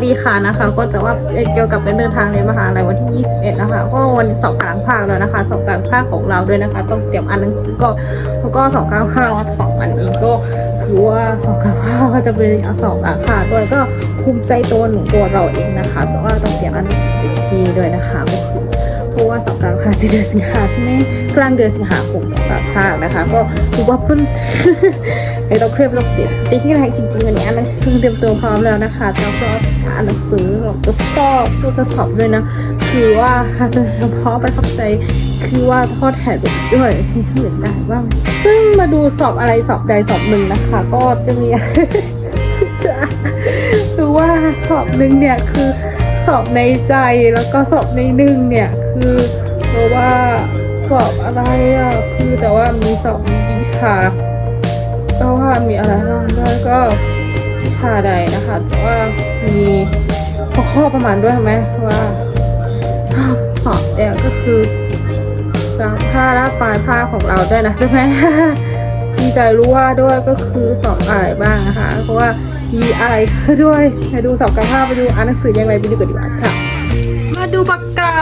วัสดีค่ะนะคะ ก็จะว่าเกี่ยวกับการเดินทางในมหาลัยวันที่ 21 นะคะ ก็วันสอบกลางภาคแล้วนะคะ สอบกลางภาคของเราด้วยนะคะ ต้องเตรียมอ่านหนังสือก่อนแล้วก็สอบกลางภาครอบสองอันนี้ก็คือว่าสอบกลางภาคก็จะเป็นสอบกลางภาคด้วยก็ภูมิใจตัวหนูตัวเราเองนะคะแต่ว่าต้องเตรียมอ่านหนังสืออีกทีด้วยนะคะก็คือ ราะว่าสอบกลางภาคจะเดือนสิงหาใช่ไหมกลางเดือนสิงหาคมสอบกลางภาคนะคะ ก็ถือว่าเพิ่นไม่ต้องเครียดไม่ต้องเสียต่ที่แรกจริงๆวันนี้อ่านหนังสือเตรียมตัวพร้อมแล้วนะคะแล้วก็อ่านหนังสือแบบจะสอบตัวจะสอบด้วยนะ คือว่าเฉพาะประทับใจคือว่าทอดแถบด้วยมีที่อื่นได้บ้างซึ่งมาดูสอบอะไรสอบใดสอบหนึ่งนะคะ ก็จะมีคือว่าสอบหนึ่งเนี่ยคือสอบในใจแล้วก็สอบในหนึ่งเนี่ย คือเพราะว่าสอบอะไรอะคือแต่ว่ามีสอบวิชาก็ว่ามีอะไรบ้างแล้วก็วิชาใดนะคะแต่ว่ามีข้อประมาณด้วยไหมว่าสอบเนี่ยก็คือกลางผ้าและปลายผ้าของเราด้วยนะใช่ไหมดีใจรู้ว่าด้วยก็คือสอบอะไรบ้างนะคะ เพราะว่ามีอะไรด้วยไปดูสอบกลางภาไปดูอ่านหนังสือยังไงไปดูกันดีกว่าค่ะ มาดูปากกา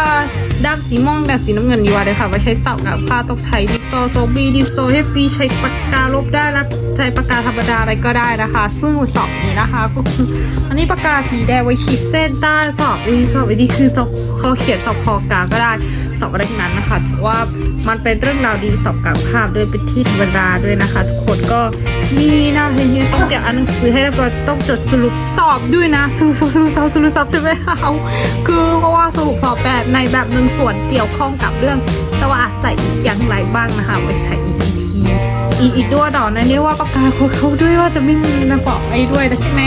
ดำสีม่วงกับสีน้ำเงินดีกว่าเลยค่ะว่าใช้สอบกับผ้าต้องใช้ดิโซโซบีดิโซเฮฟีใช้ปากกาลบได้แล้วใช้ปากกาธรรมดาอะไรก็ได้นะคะ ซึ่งสอบนี้นะคะก็คืออันนี้ปากกาสีแดงไว้ขีดเส้นใต้สอบอีสอบอันนี้คือสอบเขาเขียนสอบพอกาก็ได้ สอบอะไรทั้งนั้นนะคะถือว่ามันเป็นเรื่องราวดีสอบกลางภาพด้วยเป็นที่ธรรมดาด้วยนะคะ ทุกคนก็มีนะเฮียต้องเดี๋ยวอ่านหนังสือให้เรียบร้อยต้องจดสรุปสอบด้วยนะสรุปสอบสรุปสอบสรุปสอบใช่ไหมเอาคือเพราะว่าสรุปสอบแบบในแบบหนึ่งส่วนเกี่ยวข้องกับเรื่องจะว่าอาศัยอีกอย่างไรบ้างนะคะไว้ใช้อีกทีอีกอีกตัวดอกนั้นเรียกว่าปากกาของเขาด้วยว่าจะไม่มีนะบอกไอ้ด้วยนะใช่ไหม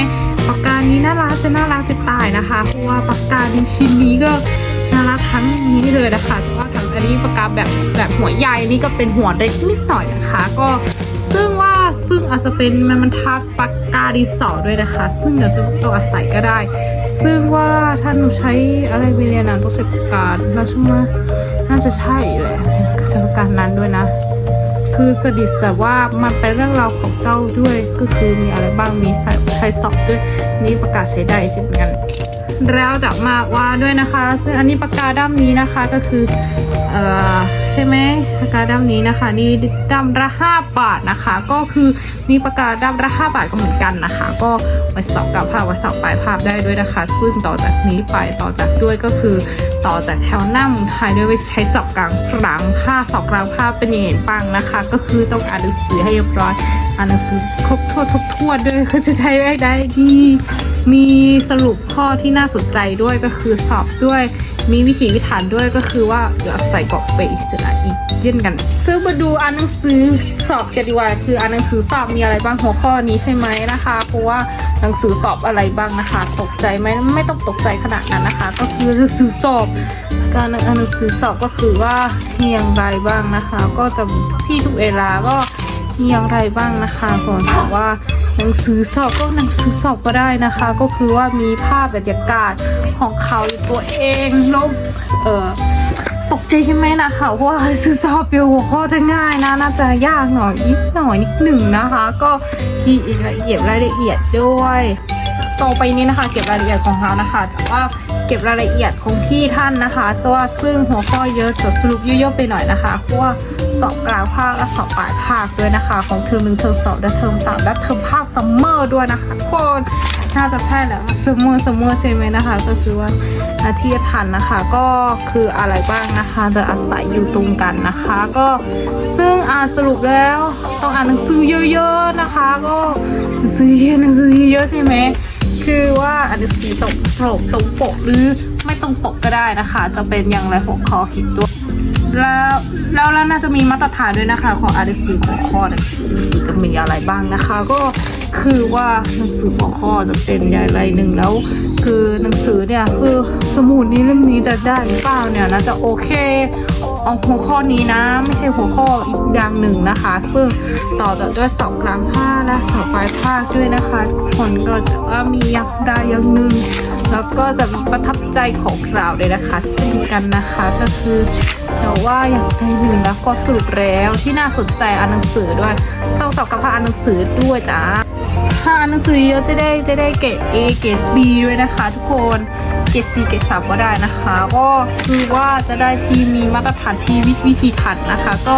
ปากกานี้น่ารักจะน่ารักจะตายนะคะเพราะว่าปากกาในชิ้นนี้ก็ ทั้งนี้เลยนะคะแต่ว่ากับอันนี้ปากกาแบบแบบหัวใหญ่นี่ก็เป็นหัวเล็กนิดหน่อยนะคะ ก็ซึ่งว่าซึ่งอาจจะเป็นมันมันทับปากกาดิสอด้วยนะคะ ซึ่งเดี๋ยวจะต้องอาศัยก็ได้ ซึ่งว่าถ้าหนูใช้อะไรไปเรียนนะต้องใช้ปากกาน่าใช่ไหมน่าจะใช่แหละใช้ปากกานั้นด้วยนะ คือสดิษแต่ว่ามันเป็นเรื่องราวของเจ้าด้วยก็คือมีอะไรบ้างมีใช้ใช้สอบด้วยนี่ประกาศใช้ได้เช่นกัน แล้วจะมาว่าด้วยนะคะซึ่งอันนี้ปากกาด้ามนี้นะคะก็คือเอ่อใช่ไหมปากกาด้ามนี้นะคะ นี่ด้ามละห้าบาทนะคะ ก็คือนี่ปากกาด้ามละห้าบาทก็เหมือนกันนะคะ ก็ไว้สอบกับภาพไว้สอบปลายภาพได้ด้วยนะคะ ซึ่งต่อจากนี้ไปต่อจากด้วยก็คือต่อจากแถวหน้ามือไทยด้วยไว้ใช้สอบกลางกลางภาพสอบกลางภาพเป็นอย่างไรบ้างนะคะ ก็คือต้องอ่านหนังสือให้เรียบร้อยอ่านหนังสือครบถ้วนทบทวนด้วยคือจะใช้ได้ได้ดี มีสรุปข้อที่น่าสนใจด้วยก็คือสอบด้วย มีวิธีวิธานด้วยก็คือว่าเดี๋ยวใส่กรอบไปอิสระอีกเช่นกันซึ่งมาดูอ่านหนังสือสอบกันดีกว่าคืออ่านหนังสือสอบมีอะไรบ้างหัวข้อนี้ใช่ไหมนะคะ เพราะว่าหนังสือสอบอะไรบ้างนะคะ ตกใจไหมไม่ต้องตกใจขนาดนั้นนะคะ ก็คือหนังสือสอบการอ่านหนังสือสอบก็คือว่ามีอย่างไรบ้างนะคะ ก็จะที่ทุกเวลาก็มีอย่างไรบ้างนะคะก่อนบอกว่า หนังสือสอบก็หนังสือสอบก็ได้นะคะ ก็คือว่ามีภาพบรรยากาศของเขาตัวเองแลบเออตกใจใช่ไหมนะคะเพราะว่าหนังสือสอบเป็นหัวข้อจะง่ายนะน่าจะยากหน่อยนิดหน่อยนิดหนึ่งนะคะ ก็ที่ละเอียดรายละเอียดด้วย ต่อไปนี้นะคะ เก็บรายละเอียดของเขานะคะ แต่ว่าเก็บรายละเอียดของที่ท่านนะคะเพราะว่าซึ่งหัวข้อเยอะจดสรุปย่อๆไปหน่อยนะคะเพราะว่าสอบกลางภาคและสอบปลายภาคด้วยนะคะ ของเทอมหนึ่งเทอมสองและเทอมสามและเทอมภาคซัมเมอร์ด้วยนะคะทุกคนน่าจะใช่แหละซัมเมอร์ซัมเมอร์ใช่ไหมนะคะ ก็คือว่าอาที่จะทันนะคะ ก็คืออะไรบ้างนะคะจะอาศัยอยู่ตรงกันนะคะ ก็ซึ่งอ่านสรุปแล้วต้องอ่านหนังสือเยอะๆนะคะ ก็หนังสือเยอะหนังสือเยอะใช่ไหม คือว่าอันนี้สีตรงตรงตรงปกหรือไม่ตรงปกก็ได้นะคะ จะเป็นอย่างไรหัวข้อคิดด้วยแล้วแล้วแล้วน่าจะมีมาตรฐานด้วยนะคะ ของอาร์ซีหัวข้อหนังสือหนังสือจะมีอะไรบ้างนะคะ ก็คือว่าหนังสือหัวข้อจะเป็นอย่างไรหนึ่งแล้ว คือหนังสือเนี่ยคือสมุดนี้เล่มนี้จะได้หรือเปล่าเนี่ยน่าจะโอเค เอาหัวข้อนี้นะ ไม่ใช่หัวข้ออีกอย่างหนึ่งนะคะ ซึ่งต่อจากด้วยสอบกลางภาคและสอบปลายภาคด้วยนะคะทุกคนก็จะว่ามีอย่างใดอย่างหนึ่งแล้วก็จะมีประทับใจของเราเลยนะคะซึ่งกันนะคะก็คือแต่ว่าอย่างใดหนึ่งแล้วก็สรุปแล้วที่น่าสนใจอ่านหนังสือด้วย ต้องสอบกลางภาอ่านหนังสือด้วยจ้าถ้าอ่านหนังสือเยอะจะได้จะได้เกรด A เกรด B ด้วยนะคะ ทุกคน เกรด C เกรด3ก็ได้นะคะ ก็คือว่าจะได้ที่มีมาตรฐานทีวิวิธีทันนะคะ ก็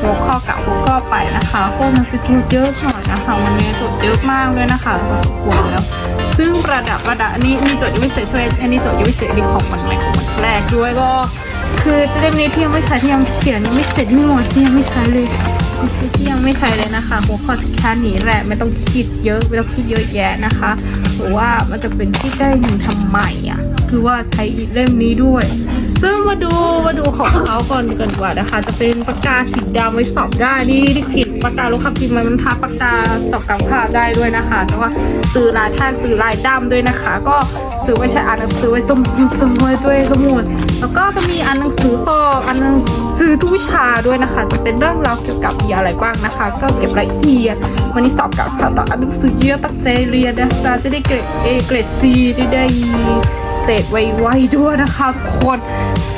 หัวข้อกับหัวข้อไปนะคะก็มันจะจุดเยอะหน่อยนะคะวันนี้จุดเยอะมากเลยนะคะพอสมควรแล้วซึ่งประดับประดับอันนี้นี่โจทย์ยังไม่เสร็จช่วยอันนี้จทย์ยังไม่เสร็จอันนี้ของมันใหม่ของมันแรกด้วยก็ คือเล่มนี้ที่ยังไม่ใช้ที่ยังเขียนยังไม่เสร็จนี่หมดที่ยังไม่ใช้เลยที่ยังไม่ใช้เลยนะคะหัวข้อแค่นี้แหละไม่ต้องคิดเยอะไม่ต้องคิดเยอะแยะนะคะ หรือว่ามันจะเป็นที่ได้ยินทำไมอะ คือว่าใช้เล่มนี้ด้วย ซึ่งมาดูมาดูของเขาก่อนกันกว่านะคะ จะเป็นปากกาสีดำไว้สอบได้นี่ที่ขีดปากกาลูกค้าพิมพ์มันทาปากกาสอบกำภาพได้ด้วยนะคะแต่ว่าซื้อลายท่งซื้อลายดำด้วยนะคะ ก็ซื้อไว้ใช้อ่านหนังสือไว้สมุดสมุดด้วยสมุดแล้วก็จะมีอ่านหนังสือสอบอ่านหนังสือทุกวิชาด้วยนะคะ จะเป็นเรื่องราวเกี่ยวกับมีอะไรบ้างนะคะ ก็เก็บรายละเอียดวันนี้สอบกำภาพต่ออ่านหนังสือเยอะตั้งใจเรียนนะจะจะได้เกรด A เกรด C จะได้ เศษไวๆด้วยนะคะคน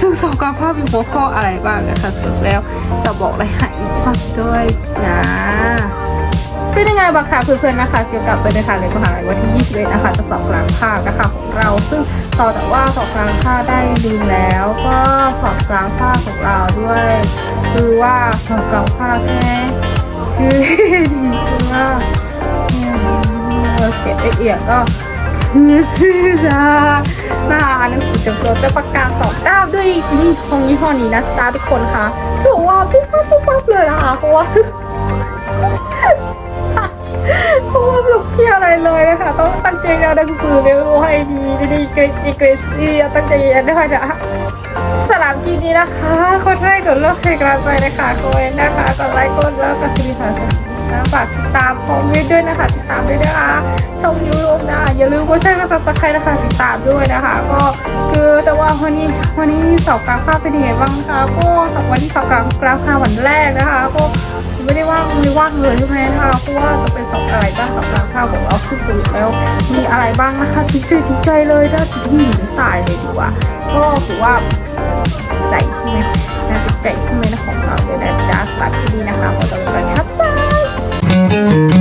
ซึ่งสอบการภาพมีหัวข้ออะไรบ้างนะคะสุดแล้วจะบอกรายละเอียดอีกมากด้วยจ้าเป็นยังไงบ้างคะเพื่อนๆนะคะ เกี่ยวกับเป็นในทางเรียนมหาลัยวันที่21นะคะจะสอบกลางภาคนะคะของเรา ซึ่งต่อจากว่าสอบกลางภาคได้ดีแล้ว ก็สอบกลางภาคของเราด้วย คือว่าสอบกลางภาคใช่ไหมคือดีคือว่าเก็บละเอียดก็ คือชื่อนะหน้านหนังสือจำตัวจะประกาศสองด้าวด้วยยี่ห้อยี่ห้อนี้นะจ๊ะทุกคนคะถือว่าปุ๊บปั๊บปุ๊บปั๊บเลยนะคะเพราะว่าเพราะว่าไม่รู้เที่ยวอะไรเลยนะคะต้องตั้งใจเรียนหนังสือเรียนรู้ให้ดีดีเกรดดีเกรดดีตั้งใจเรียนด้วยนะสลามจีนี้นะคะคนแรกกดเลิกเพลงกำลังใจนะคะโกเอนนะคะกดไลค์กดเลิกกดติดตาม นะฝากติดตามคอมเมนต์ด้วยนะคะ ติดตามด้วยนะคะช่องยูทูบนะอย่าลืมกดแชร์กดซับสไครต์นะคะติดตามด้วยนะคะ ก็คือแต่ว่าวันนี้วันนี้สอบกลางภาคเป็นยังไงบ้างคะก็สอบวันที่สอบกลางกลางภาควันแรกนะคะก็ไม่ได้ว่างไม่ได้ว่างเลยใช่ไหมนะคะเพราะว่าจะเป็นสอบอะไรบ้างสอบกลางภาคของเราสรุปแล้ว มีอะไรบ้างนะคะทุกใจทุกใจเลยน่าจะที่หนีตายเลยดีกว่า ก็ถือว่าใจใช่ไหมน่าจะใจใช่ไหมนะของเราเลยนะจ๊ะสำหรับที่นี่นะคะขอตัวไป thank you